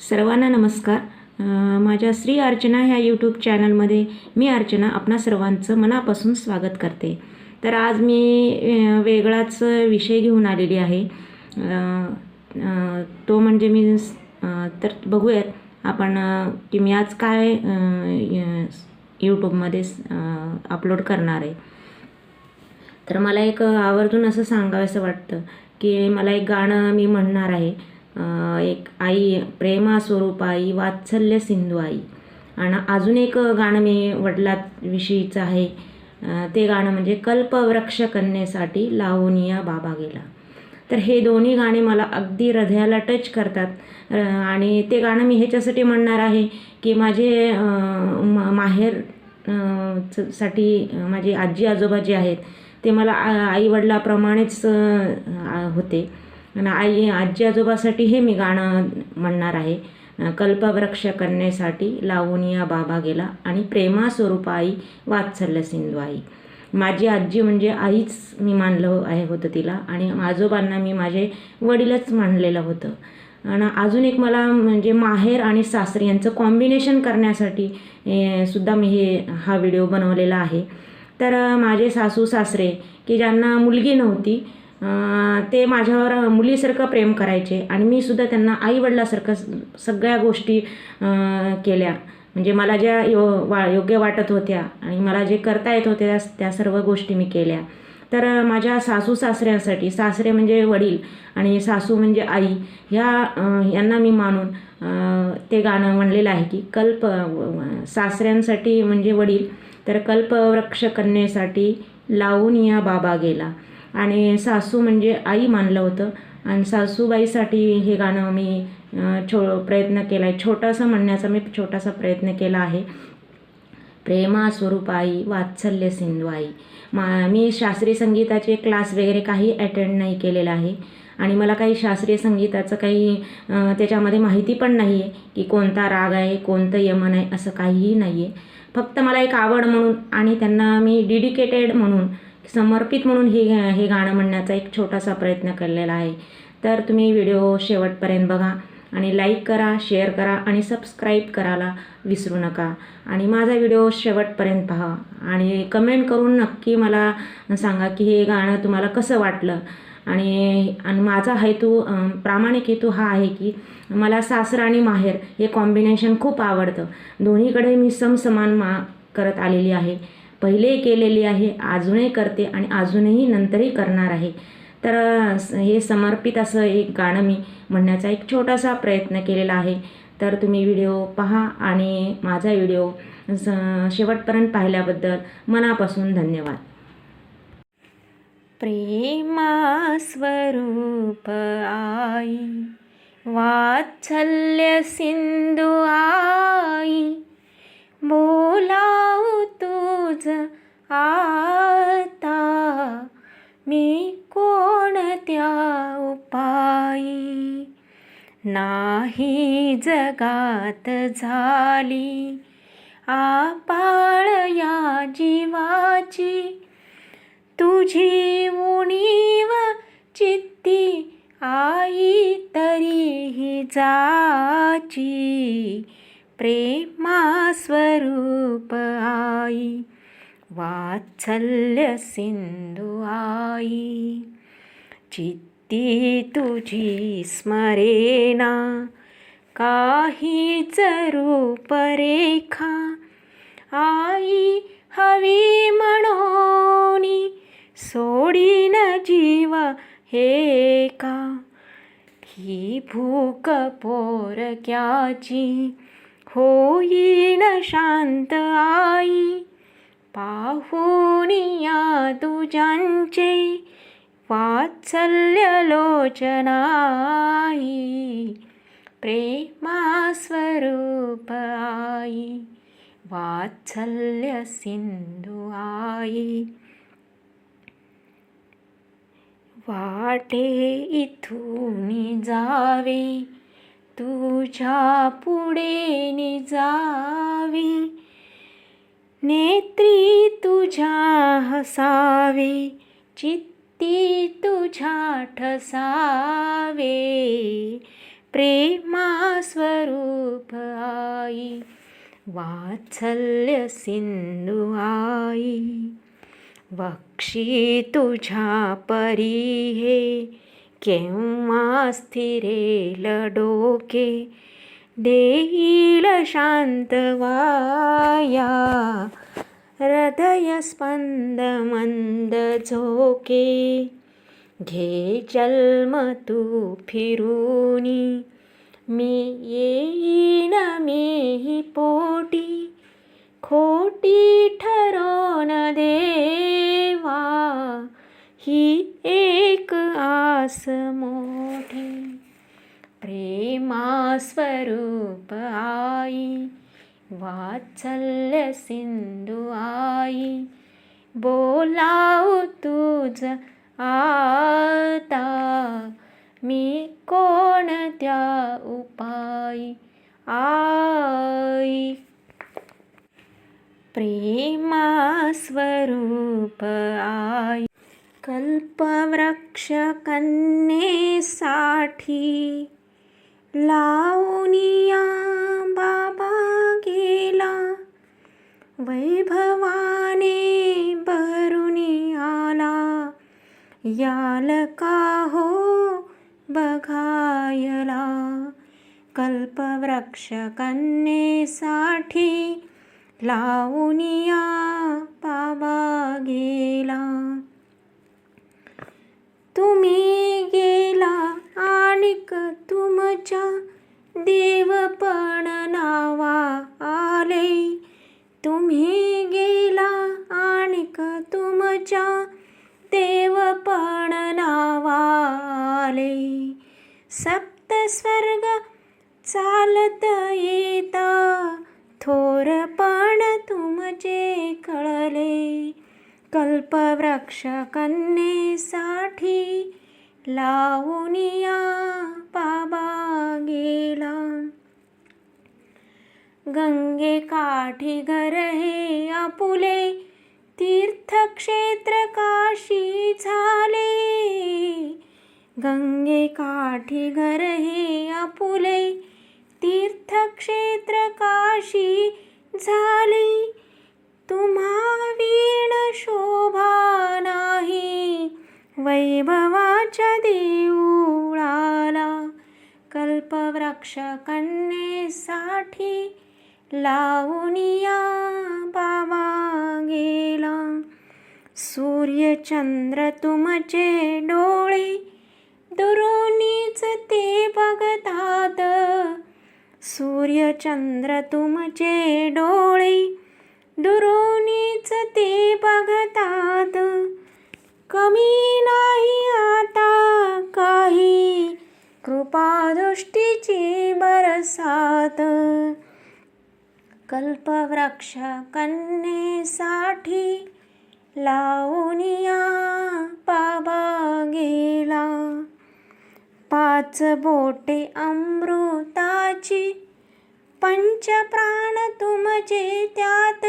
सर्वांना नमस्कार. माझ्या श्री अर्चना ह्या यूट्यूब चॅनलमध्ये मी अर्चना आपणा सर्वांचं मनापासून स्वागत करते. तर आज मी वेगळाच विषय घेऊन आलेली आहे. तो म्हणजे मी तर बघूयात आपण की मी आज काय यूट्यूबमध्ये अपलोड करणार आहे. तर मला एक आवर्जून असं सांगावंसं वाटतं की मला एक गाणं मी म्हणणार आहे. एक आई प्रेमा स्वरूप आई वात्सल्य सिंधू आई. आणि अजून एक गाणं मी वडिलांविषयीचं आहे. ते गाणं म्हणजे कल्पवृक्ष कन्येसाठी लावोनिया बाबा गेला. तर हे दोन्ही गाणे मला अगदी हृदयाला टच करतात. आणि ते गाणं मी ह्याच्यासाठी म्हणणार आहे की माझे म- माहेर च- साठी माझी माझे आजी आजोबा जे आहेत ते मला आईवडिलाप्रमाणेच होते. आणि आई आजी आजोबासाठी हे मी गाणं म्हणणार आहे. कल्पवृक्ष कन्येसाठी या बाबा गेला आणि प्रेमास्वरूप आई वात्सल्य सिंधू आई. माझी आजी म्हणजे आईच मी मानलं आहे होतं तिला आणि आजोबांना मी माझे वडीलच मानलेलं होतं. आणि अजून एक मला म्हणजे माहेर आणि सासरे यांचं कॉम्बिनेशन करण्यासाठी सुद्धा मी हे हा व्हिडिओ बनवलेला आहे. तर माझे सासू सासरे की ज्यांना मुलगी नव्हती ते माझ्यावर मुलीसारखं प्रेम करायचे आणि मी सुद्धा त्यांना आईवडिलासारखं सगळ्या गोष्टी केल्या. म्हणजे मला ज्या यो वा योग्य वाटत होत्या आणि मला जे करता येत होत्या त्या सर्व गोष्टी मी केल्या. तर माझ्या सासू सासऱ्यांसाठी सासरे म्हणजे वडील आणि सासू म्हणजे आई ह्या यांना मी मानून ते गाणं म्हणलेलं आहे की कल्प सासऱ्यांसाठी म्हणजे वडील तर कल्पवृक्ष कन्येसाठी लावून या बाबा गेला. आणि सासू म्हणजे आई मानलं होतं. आणि सासूबाईसाठी हे गाणं मी छो प्रयत्न केला आहे छोटासा म्हणण्याचा मी छोटासा प्रयत्न केला आहे. प्रेमा स्वरूप आई वात्सल्य सिंधू आई मा मी शास्त्रीय संगीताचे क्लास वगैरे काही अटेंड नाही केलेला आहे. आणि मला काही शास्त्रीय संगीताचं काही त्याच्यामध्ये माहिती पण नाही आहे की कोणता राग आहे कोणतं यमन आहे असं काहीही नाही आहे फक्त मला एक आवड म्हणून आणि त्यांना मी डिडिकेटेड म्हणून समर्पित म्हणून हे हे गाणं म्हणण्याचा एक छोटासा प्रयत्न केलेला आहे. तर तुम्ही व्हिडिओ शेवटपर्यंत बघा आणि लाईक करा शेअर करा आणि सबस्क्राईब करायला विसरू नका. आणि माझा व्हिडिओ शेवटपर्यंत पहा आणि कमेंट करून नक्की मला सांगा की हे गाणं तुम्हाला कसं वाटलं. आणि आणि माझा हेतू प्रामाणिक हेतू हा आहे की मला सासरा आणि माहेर हे कॉम्बिनेशन खूप आवडतं. दोन्हीकडे मी समसमान मा करत आलेली आहे. पहिले केलेली आहे अजूनही करते आणि अजूनही नंतरही करणार आहे. तर हे समर्पित असं एक गाणं मी म्हणण्याचा एक छोटासा प्रयत्न केलेला आहे. तर तुम्ही व्हिडिओ पहा आणि माझा व्हिडिओ स- शेवटपर्यंत पाहिल्याबद्दल मनापासून धन्यवाद. प्रेमास्वरूप आई वात्सल्य सिंधू आई बोलाऊ तुझ आता. मी कोणत्या उपायी? नाही जगात झाली. आपाळ या जीवाची. तुझी उणीव चित्ती आई तरीही जाची. प्रेमास्वरूप आई वात्सल्य सिंधु आई. चित्ती तुझी स्मरेना काहीच रूपरेखा. आई हवी म्हणोनी सोडीन जीव हे का ही भूक पोरक्याची होईन शांत आई. पाहुनिया या तुझ्यांचे वात्सल्य लोचनाई. प्रेमास्वरूप आई वात्सल्य सिंधू आई. वाटे इथून जावे तुझ्या पुढे निजावी. नेत्री तुझ्या हसावे चित्ती तुझ्या ठसावे. प्रेमा स्वरूप वात्सल्य सिंधू आई. वक्षी तुझ्या परी हे केव्हा स्थिरेल डोके देईल शांत वाया हृदय मंद झोके घे जन्म तू फिरूनी मी येईन मीही पोटी खोटी ठरवून प्रेमा स्वरूप वात्सल्य सिंधू आई बोलाव तुझ आता मी कोणत्या उपाई आई? प्रेमा स्वरूप आई कल्पवृक्ष कन्येसाठी लावनिया बाबा गेला. वैभवाने भरुनी आला. याल का हो बघायला. कल्पवृक्ष कन्येसाठी लावनिया बाबा गेला. तुम्ही गेला आणिक तुमच्या देवपण नावा आले. तुम्ही गेला आणिक तुमच्या देवपण नावा आले. सप्त स्वर्ग चालत येता थोरपण तुमचे कळले. कल्पवृक्ष कन्येसाठी लावूनिया बाबा गेला गंगे काठी घर हे आपुले तीर्थक्षेत्र काशी झाले. गंगे काठी घर हे आपुले तीर्थक्षेत्र काशी झाले. तुम्हा वीण शोभा नाही. वैभवाच्या देऊळाला कल्पवृक्ष कन्येसाठी लावूनिया बाबा गेला सूर्यचंद्र तुमचे डोळे दुरुनीच ते बघतात. सूर्यचंद्र तुमचे डोळे दुरुनीच ते बघतात. कमी नाही आता काही कृपादृष्टीची बरसात. कल्पवृक्ष कन्येसाठी लावूनिया बाबा गेला पाच बोटे अमृताची पंच प्राण तुमचे त्यात.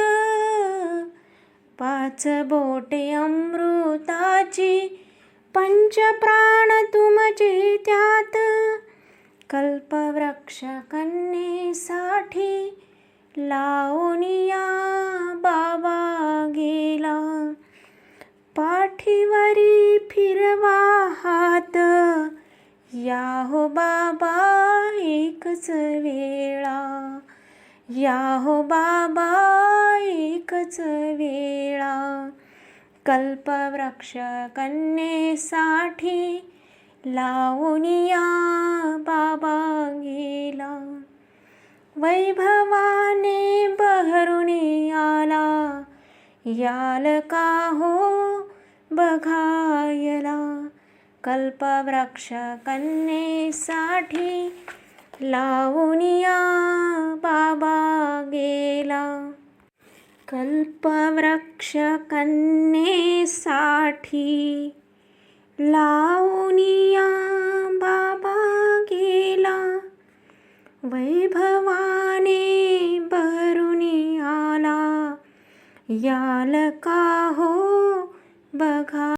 पाच बोटे अमृताची पंचप्राण तुमचे त्यात. कल्पवृक्ष कन्येसाठी लावूनिया बाबा गेला. पाठीवरी फिरवा हात. या हो बाबा एकच वेळा. या हो बाबा एकच वेळा. कल्पवृक्ष कन्येसाठी लावूनिया बाबा गेला. वैभवाने बहरून आला. याल का हो बघायला. कल्पवृक्ष कन्येसाठी लावूनिया बाबा गेला. कल्पवृक्ष कन्येसाठी लावूनिया बाबा गेला. वैभवाने भरुनी आला. याल का हो बघा.